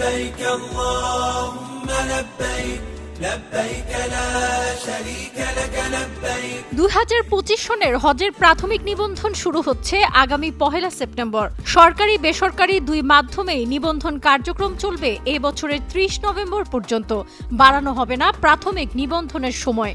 لبيك اللهم لبيك لبيك لا شريك لك لبيك দুই হাজার পঁচিশ সনের হজের প্রাথমিক নিবন্ধন শুরু হচ্ছে আগামী পহেলা সেপ্টেম্বর সরকারি বেসরকারি দুই মাধ্যমেই নিবন্ধন কার্যক্রম চলবে এ বছরের ত্রিশ নভেম্বর পর্যন্ত বাড়ানো হবে না প্রাথমিক নিবন্ধনের সময়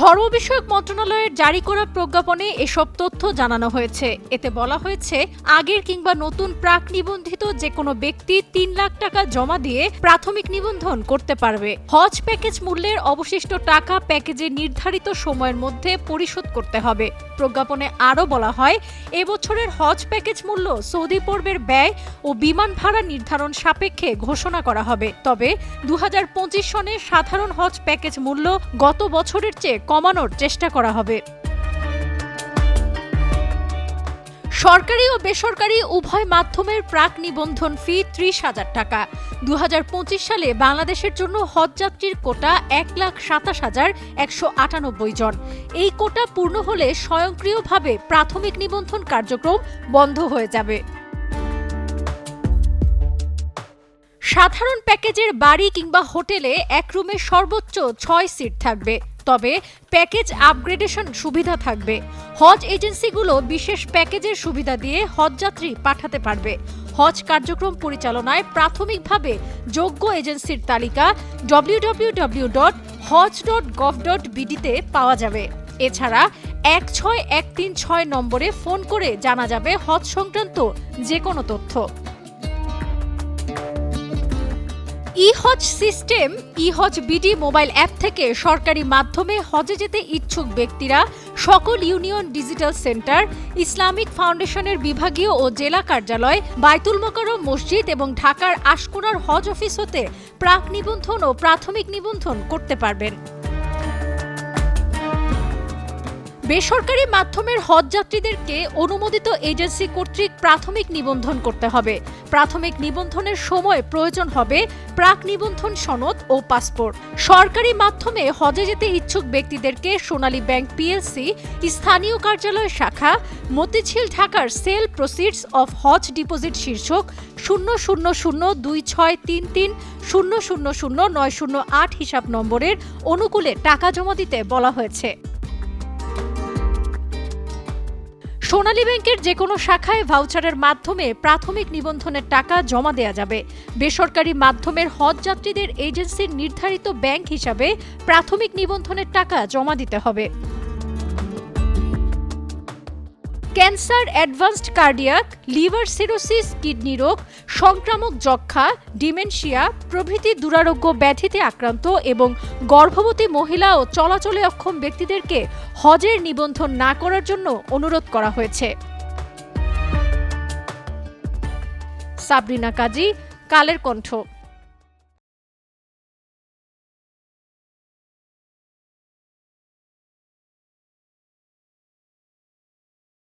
ধর্ম বিষয়ক মন্ত্রণালয়ের জারি করা প্রজ্ঞাপনে এসব তথ্য জানানো হয়েছে। এতে বলা হয়েছে, আগের কিংবা নতুন প্রাক নিবন্ধিত যে কোনো ব্যক্তি তিন লাখ টাকা জমা দিয়ে প্রাথমিক নিবন্ধন করতে পারবে। হজ প্যাকেজ মূল্যের অবশিষ্ট টাকা প্যাকেজের নির্ধারিত সময়ের মধ্যে পরিশোধ করতে হবে। প্রজ্ঞাপনে আরও বলা হয় এবছরের হজ প্যাকেজ মূল্য সৌদি পর্বের ব্যয় ও বিমান ভাড়া নির্ধারণ সাপেক্ষে ঘোষণা করা হবে। তবে দু হাজার পঁচিশ সনে সাধারণ হজ প্যাকেজ মূল্য গত বছরের চেয়ে কমানোর চেষ্টা করা হবে। সরকারি ও বেসরকারি উভয় মাধ্যমের প্রাক নিবন্ধন ফি ত্রিশ হাজার টাকা। দু হাজার পঁচিশ সালে বাংলাদেশের জন্য হজযাত্রীর কোটা এক লাখ সাতাশ হাজার একশো আটানব্বই জন। এই কোটা পূর্ণ হলে স্বয়ংক্রিয়ভাবে প্রাথমিক নিবন্ধন কার্যক্রম বন্ধ হয়ে যাবে। সাধারণ প্যাকেজের বাড়ি কিংবা হোটেলে এক রুমে সর্বোচ্চ ছয় সিট থাকবে। তবে প্যাকেজ আপগ্রেডেশন সুবিধা থাকবে। হজ এজেন্সিগুলো বিশেষ প্যাকেজের সুবিধা দিয়ে হজযাত্রী পাঠাতে পারবে। হজ কার্যক্রম পরিচালনায় প্রাথমিকভাবে যোগ্য এজেন্সির তালিকা W W W dot hajj dot gov dot বিডিতে পাওয়া যাবে। এছাড়া এক ছয় এক তিন ছয় নম্বরে ফোন করে জানা যাবে হজ সংক্রান্ত যে কোনো তথ্য। E hajj system, E hajj hajj BD mobile app থেকে সরকারি মাধ্যমে হজে যেতে ইচ্ছুক ব্যক্তিরা সকল ইউনিয়ন ডিজিটাল সেন্টার, ইসলামিক ফাউন্ডেশনের বিভাগীয় ও জেলা কার্যালয়, বাইতুল মোকারম মসজিদ এবং ঢাকার আশকুনার হজ অফিস হতে প্রাক নিবন্ধন ও প্রাথমিক নিবন্ধন করতে পারবেন। বেসরকারি মাধ্যমের হজ যাত্রীদেরকে অনুমোদিত এজেন্সি কর্তৃক প্রাথমিক নিবন্ধন করতে হবে। প্রাথমিক নিবন্ধনের সময় প্রয়োজন হবে প্রাক নিবন্ধন সনদ ও পাসপোর্ট। সরকারি মাধ্যমে হজে যেতে ইচ্ছুক ব্যক্তিদেরকে সোনালী ব্যাংক পিএলসি, স্থানীয় কার্যালয় শাখা, মতিঝিল ঢাকার sale proceeds of hajj deposit শীর্ষক শূন্য শূন্য শূন্য দুই ছয় তিন তিন শূন্য শূন্য শূন্য নয় শূন্য আট হিসাব নম্বরের অনুকূলে টাকা জমা দিতে বলা হয়েছে। সোনালী ব্যাংকের যে কোনো শাখায় ভাউচারের মাধ্যমে প্রাথমিক নিবন্ধনের টাকা জমা দেয়া যাবে। বেসরকারি মাধ্যমের হজ যাত্রীদের এজেন্সির নির্ধারিত ব্যাংক হিসাবে প্রাথমিক নিবন্ধনের টাকা জমা দিতে হবে। Cancer advanced cardiac, liver cirrhosis, kidney রোগ, সংক্রামক যক্ষা ডিমেনশিয়া প্রভৃতি দুরারোগ্য ব্যাধিতে আক্রান্ত এবং গর্ভবতী মহিলা ও চলাচলে অক্ষম ব্যক্তিদেরকে হজের নিবন্ধন না করার জন্য অনুরোধ করা হয়েছে। সাবরিনা কাজী, কালের কণ্ঠ।